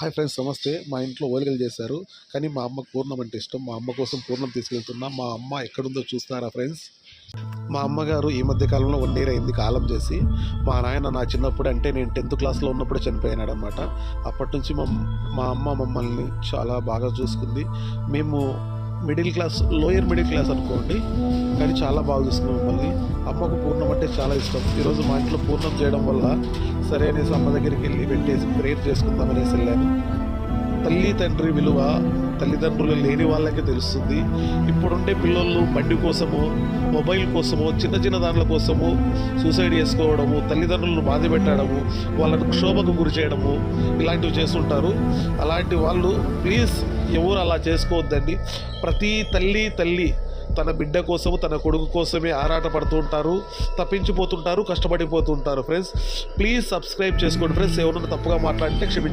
Hi friends నమస్తే. మా ఇంట్లో ఓలికలు చేశారు కానీ మా అమ్మకు పూర్ణం అంటే ఇష్టం. మా అమ్మ కోసం పూర్ణం తీసుకెళ్తున్నా. మా అమ్మ ఎక్కడుందో చూస్తున్నారా ఫ్రెండ్స్? మా అమ్మగారు ఈ మధ్య కాలంలో వన్ ఇయర్ అయింది కాలం చేసి. మా నాయన నా చిన్నప్పుడు అంటే నేను టెన్త్ క్లాస్లో ఉన్నప్పుడు చనిపోయినాడు అనమాట అప్పటి నుంచి మా మా అమ్మ మమ్మల్ని చాలా బాగా చూసుకుంది. మేము middle class lower middle class అనుకోండి కానీ చాలా బాగా చూసుకున్నాం మమ్మల్ని. అమ్మకు పూర్ణం అంటే చాలా ఇష్టం. ఈరోజు మా ఇంట్లో పూర్ణం చేయడం వల్ల సరే అనేసి అమ్మ దగ్గరికి వెళ్ళి పెట్టేసి ప్రేయర్ చేసుకుందామనేసి వెళ్ళాను తల్లి తండ్రి విలువ తల్లిదండ్రులు లేని వాళ్ళకే తెలుస్తుంది. ఇప్పుడుండే పిల్లలు బండి కోసము మొబైల్ కోసము చిన్న చిన్న దాంట్ల కోసము సూసైడ్ చేసుకోవడము తల్లిదండ్రులను బాధ పెట్టడము వాళ్ళను క్షోభకు గురి చేయడము ఇలాంటివి చేస్తుంటారు. అలాంటి వాళ్ళు ప్లీజ్ ఎవరు అలా చేసుకోవద్దండి. ప్రతి తల్లి తల్లి తన బిడ్డ కోసము తన కొడుకు కోసమే ఆరాటపడుతూ ఉంటారు తప్పించిపోతుంటారు కష్టపడిపోతుంటారు. ఫ్రెండ్స్ ప్లీజ్ సబ్స్క్రైబ్ చేసుకోండి. ఫ్రెండ్స్ ఎవరైనా తప్పుగా మాట్లాడితే క్షమించండి.